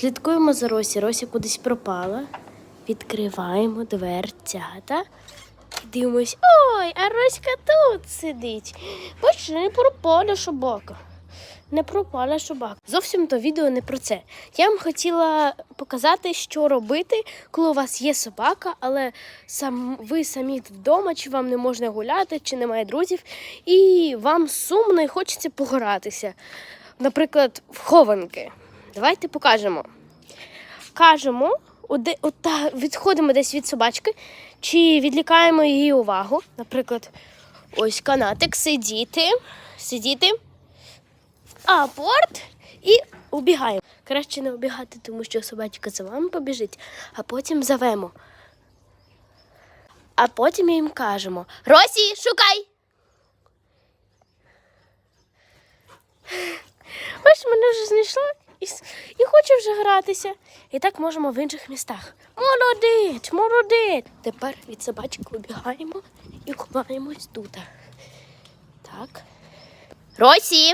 Слідкуємо за Росі. Рося кудись пропала. Відкриваємо дверцята. Дивимось. Ой, а Роська тут сидить. Бачиш, не пропала собака. Не пропала собака. Зовсім то відео не про це. Я вам хотіла показати, що робити, коли у вас є собака, але сам ви самі вдома, чи вам не можна гуляти, чи немає друзів, і вам сумно і хочеться погратися. Наприклад, в хованки. Давайте покажемо. Кажемо, оде- ота- відходимо десь від собачки, чи відлікаємо її увагу. Наприклад, ось канатик, сидіти, сидіти, апорт і убігаємо. Краще не убігати, тому що собачка за вами побіжить, а потім зовемо. А потім їм кажемо: Росі, шукай! Ось мене вже знайшла і, і хоче вже гратися. І так можемо в інших містах. Молодець, молодець. Тепер від собачки вибігаємо і ховаємось тут. Так. Росі.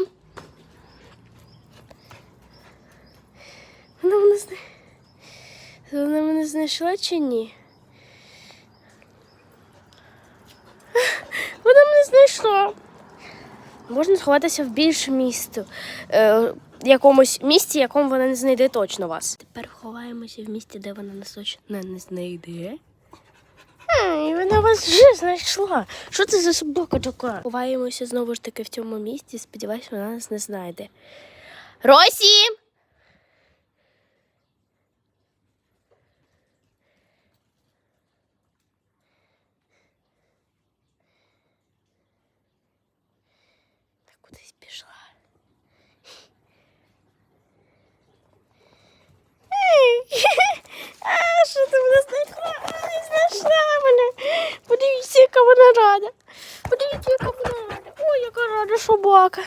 Вона мене, зна... Вона мене знайшла чи ні? Вона мене знайшла. Можна сховатися в більше місто, е, якомусь місці, якому вона не знайде точно вас. Тепер ховаємося в місті, де вона нас точно не знайде. І вона вас вже знайшла. Що це за собака така? Ховаємося знову ж таки в цьому місці. Сподіваюсь, вона нас не знайде. Росі! Та кудись пішла. А, що ти мене знайшла? Ай, знайшла мене. Подивіться, яка вона рада. Подивіться, яка вона рада. Ой, яка рада собака.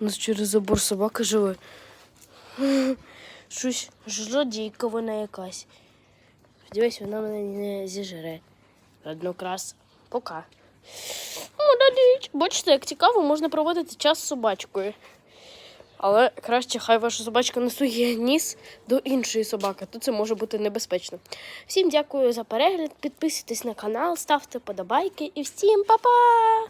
У нас через забор собака живе. Щось жлодійка вона якась. Сподіваюсь, вона мене не зіжере. Одну крас. Пока. Бачите, як цікаво, можна проводити час з собачкою. Але краще хай ваша собачка несує ніс до іншої собаки, то це може бути небезпечно. Всім дякую за перегляд. Підписуйтесь на канал, ставте подобайки і всім па-па!